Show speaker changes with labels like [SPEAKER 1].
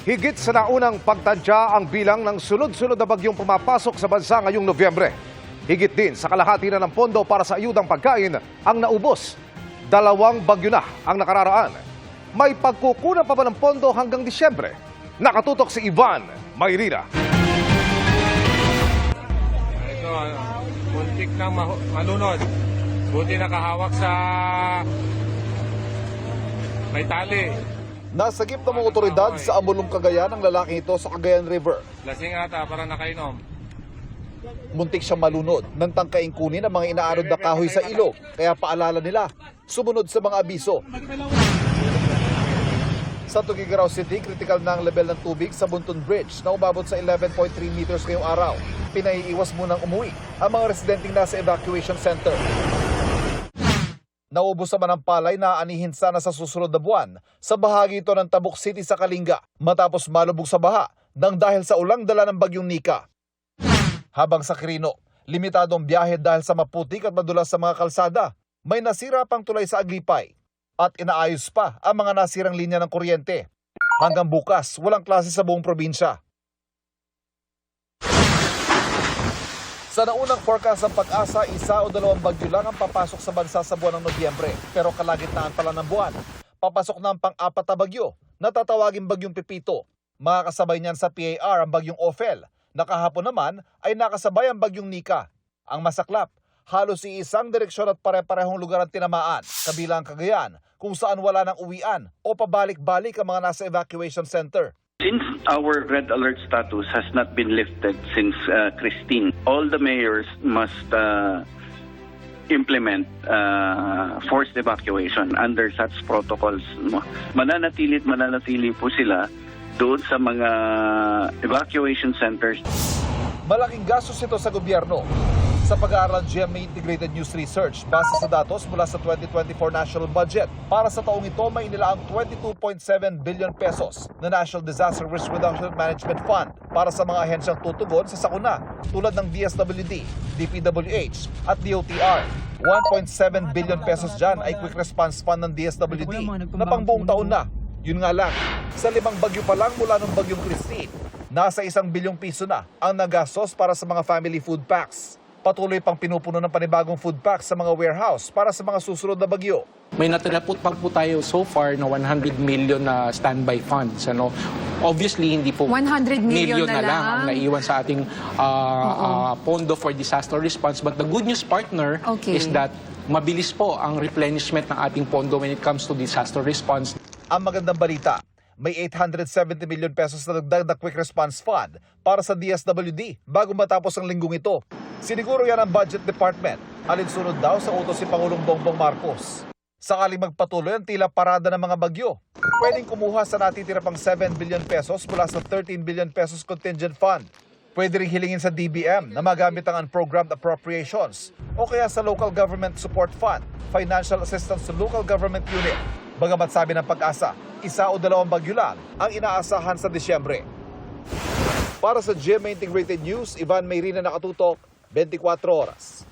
[SPEAKER 1] Higit sa naunang pagtadya ang bilang ng sunod-sunod na bagyong pumapasok sa bansa ngayong Nobyembre. Higit din sa kalahati na ng pondo para sa ayudang pagkain ang naubos. Dalawang bagyo na ang nakararaan. May pagkukunan pa ba ng pondo hanggang Disyembre? Nakatutok si Ivan Mayrira.
[SPEAKER 2] Ito, muntik mahu- malunod. Buti nakahawak sa may tali.
[SPEAKER 3] Nasagip ng mga otoridad sa Amulong Cagayan ang lalaki ito sa Cagayan River.
[SPEAKER 2] Lasing ata para nakainom.
[SPEAKER 3] Muntik siyang malunod nang tangkaing kunin ang mga inaanod na kahoy sa ilog. Kaya paalala nila, sumunod sa mga abiso. Sa Tugigaraw City, critical na ang level ng tubig sa Bunton Bridge na umabot sa 11.3 meters ngayong araw. Pinaiiwas munang umuwi ang mga residenteng nasa evacuation center. Naubos naman ang palay na anihin sana sa susunod na buwan sa bahagi ito ng Tabuk City sa Kalinga matapos malubog sa baha nang dahil sa ulang dala ng bagyong Nika. Habang sa Quirino, limitado ang biyahe dahil sa maputik at madulas sa mga kalsada. May nasira pang tulay sa Aglipay at inaayos pa ang mga nasirang linya ng kuryente. Hanggang bukas, walang klase sa buong probinsya. Sa naunang forecast ng pag-asa, isa o dalawang bagyo lang ang papasok sa bansa sa buwan ng Nobyembre. Pero kalagitnaan pala ng buwan, papasok na ang pang-apat na bagyo na tatawaging bagyong Pipito. Makakasabay niyan sa PAR ang bagyong Ophel. Nakahapon naman ay nakasabay ang bagyong Nika. Ang masaklap, halos iisang direksyon at pare-parehong lugar ang tinamaan, kabilang Cagayan, kung saan wala nang uwian o pabalik-balik ang mga nasa evacuation center.
[SPEAKER 4] Since our red alert status has not been lifted since uh, Christine, all the mayors must uh, implement uh, forced evacuation under such protocols. Mananatili at mananatili po sila doon sa mga evacuation centers.
[SPEAKER 3] Malaking gastos ito sa gobyerno. Sa pag-aaral ng GMA Integrated News Research, base sa datos mula sa 2024 national budget, para sa taong ito may inilaang 22.7 billion pesos na National Disaster Risk Reduction Management Fund para sa mga ahensyang tutugon sa sakuna tulad ng DSWD, DPWH at DOTR. 1.7 billion pesos dyan ay quick response fund ng DSWD na pang buong taon na. Yun nga lang, sa limang bagyo pa lang mula ng bagyong Christine, nasa isang bilyong piso na ang nagastos para sa mga family food packs. Patuloy pang pinupuno ng panibagong food packs sa mga warehouse para sa mga susunod na bagyo.
[SPEAKER 5] May natira po pa po tayo so far na 100 million na standby funds. Ano? Obviously, hindi po
[SPEAKER 6] 100 million na
[SPEAKER 5] na lang ang naiwan sa ating ah, ah, pondo for disaster response. But the good news, partner,
[SPEAKER 6] Okay.
[SPEAKER 5] is that mabilis po ang replenishment ng ating pondo when it comes to disaster response.
[SPEAKER 3] Ang magandang balita, may 870 million pesos na dagdag na quick response fund para sa DSWD bago matapos ang linggong ito. Siniguro yan ang budget department. Alinsunod daw sa utos si Pangulong Bongbong Marcos. Sakaling magpatuloy ang tila parada ng mga bagyo, pwedeng kumuha sa natitira pang 7 billion pesos mula sa 13 billion pesos contingent fund. Pwede rin hilingin sa DBM na magamit ang unprogrammed appropriations o kaya sa Local Government Support Fund, Financial Assistance to Local Government Unit. Bagamat sabi ng pag-asa, isa o dalawang bagyo lang ang inaasahan sa Disyembre. Para sa GMA Integrated News, Ivan Mayrina nakatutok, 24 horas.